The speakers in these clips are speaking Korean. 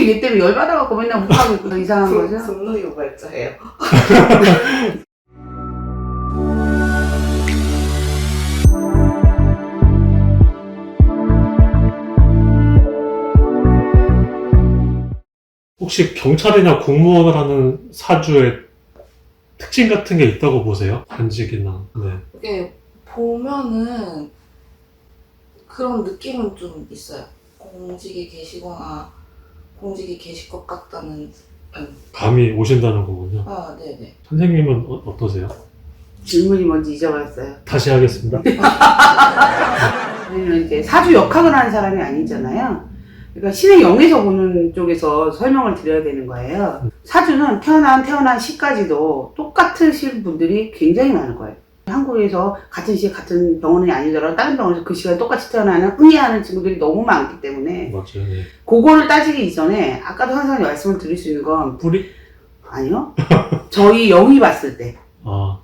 계속 얘 때문에 열받아갖고 맨날 못하고 있고 이상한 거죠. 분노 유발자예요. 혹시 경찰이나 공무원을 하는 사주의 특징 같은 게 있다고 보세요? 관직이나. 네. 이게 보면은 그런 느낌은 좀 있어요. 공직이 계시거나 공직이 계실 것 같다는. 음. 감이 오신다는 거군요. 아, 네네. 선생님은 어, 어떠세요? 질문이 뭔지 잊어버렸어요. 다시 하겠습니다. 저희는 이제 사주 역학을 하는 사람이 아니잖아요. 그러니까 신의 영에서 보는 쪽에서 설명을 드려야 되는 거예요. 사주는 태어난 태어난 시까지도 똑같으신 분들이 굉장히 많을 거예요. 한국에서 같은 시에 같은 병원이 아니더라도 다른 병원에서 그 시간에 똑같이 태어나는 흥미하는 친구들이 너무 많기 때문에 맞아요. 네. 그거를 따지기 이전에 아까도 항상 말씀을 드릴 수 있는 건 뿌리? 아니요. 저희 영이 봤을 때 아,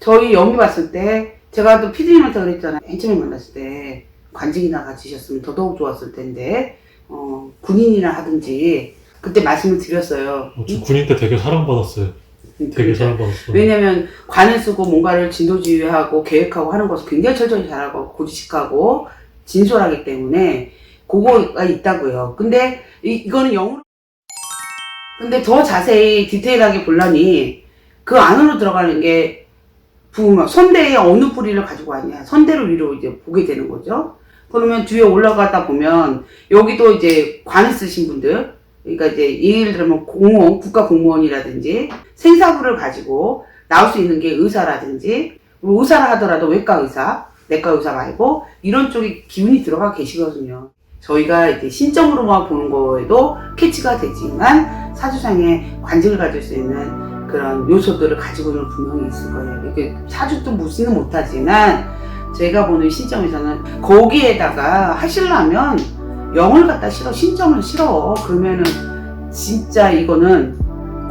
저희 영이 봤을 때 제가 또 피디님한테 그랬잖아요. 맨 처음에 만났을 때 관직이나 가지셨으면 더더욱 좋았을 텐데 어, 군인이나 하든지 그때 말씀을 드렸어요. 어, 저 군인 때 되게 사랑받았어요. 되게 사랑받았어요. 왜냐면 관을 쓰고 뭔가를 진도지휘하고 계획하고 하는 것을 굉장히 철저히 잘하고 고지식하고 진솔하기 때문에 그거가 있다고요. 근데 이, 이거는 영으로 근데 더 자세히 디테일하게 보려니 그 안으로 들어가는 게 부모 선대의 어느 뿌리를 가지고 왔냐 선대를 위로 이제 보게 되는 거죠. 그러면 뒤에 올라가다 보면 여기도 이제 관을 쓰신 분들 그러니까 이제 예를 들면 공무원 국가 공무원이라든지 생사부를 가지고 나올 수 있는 게 의사라든지 뭐 의사라 하더라도 외과 의사, 내과 의사 말고 이런 쪽에 기운이 들어가 계시거든요. 저희가 이제 신점으로만 보는 거에도 캐치가 되지만 사주상에 관직을 가질 수 있는 그런 요소들을 가지고 는 분명히 있을 거예요. 이렇게 사주도 무시는 못하지만 제가 보는 신점에서는 거기에다가 하시려면 영을 갖다 실어 신점을 실어. 그러면은 진짜 이거는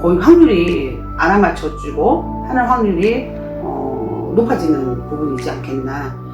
거의 확률이 알아맞혀주고 하는 확률이 어, 높아지는 부분이지 않겠나